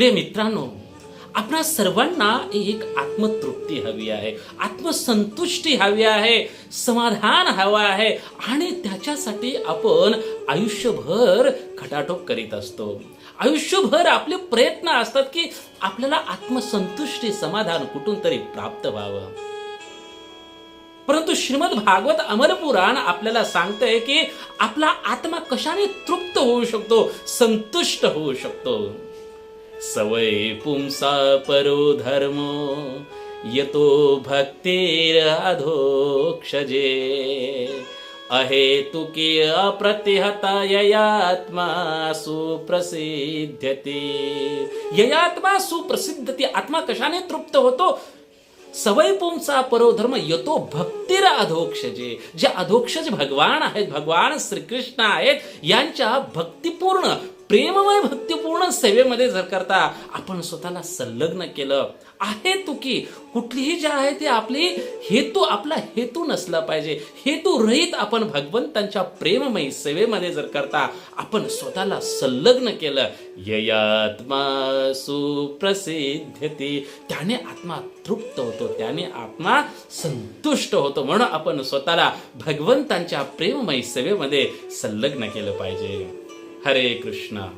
प्रिय मित्रांनो आपणा सर्वांना एक आत्मतृप्ती हवी आहे आत्मसंतुष्टी हवी आहे समाधान हवं आहे आणि त्याच्यासाठी आपण आयुष्यभर खटाटोप करीत असतो. आयुष्यभर आपले प्रयत्न असतात की आपल्याला आत्मसंतुष्टी समाधान कुठून तरी प्राप्त व्हावं. परंतु श्रीमद भागवत अमरपुराण आपल्याला सांगतंय की आपला आत्मा कशाने तृप्त होऊ शकतो? संतुष्ट होऊ शकतो. सवय पुंसा परो धर्म यतो भक्तीर अधोक्षजे अहेतुकी अप्रतिहता ययात्मा सुप्रसिद्धती ययात्मा सुप्रसिद्धती आत्मा कशाने तृप्त होतो? सवय पुंचा परोधर्म यतो भक्तीर अधोक्षजे जे अधोक्षज भगवान आहेत भगवान श्रीकृष्ण आहेत यांच्या भक्तिपूर्ण प्रेममय भक्तिपूर्ण सेवेमध्ये जर करता आपण स्वतःला संलग्न केलं. आहे तू की कुठलीही जे आहे ते आपली हेतू आपला हेतू नसला पाहिजे. हेतू रहित आपण भगवंतांच्या प्रेममयी सेवेमध्ये जर करता आपण स्वतःला संलग्न केलं. ययात्मा सुप्रसिद्धती त्याने आत्मा तृप्त होतो त्याने आत्मा संतुष्ट होतो. म्हणून आपण स्वतःला भगवंतांच्या प्रेममयी सेवेमध्ये संलग्न केलं पाहिजे. हरे कृष्णा.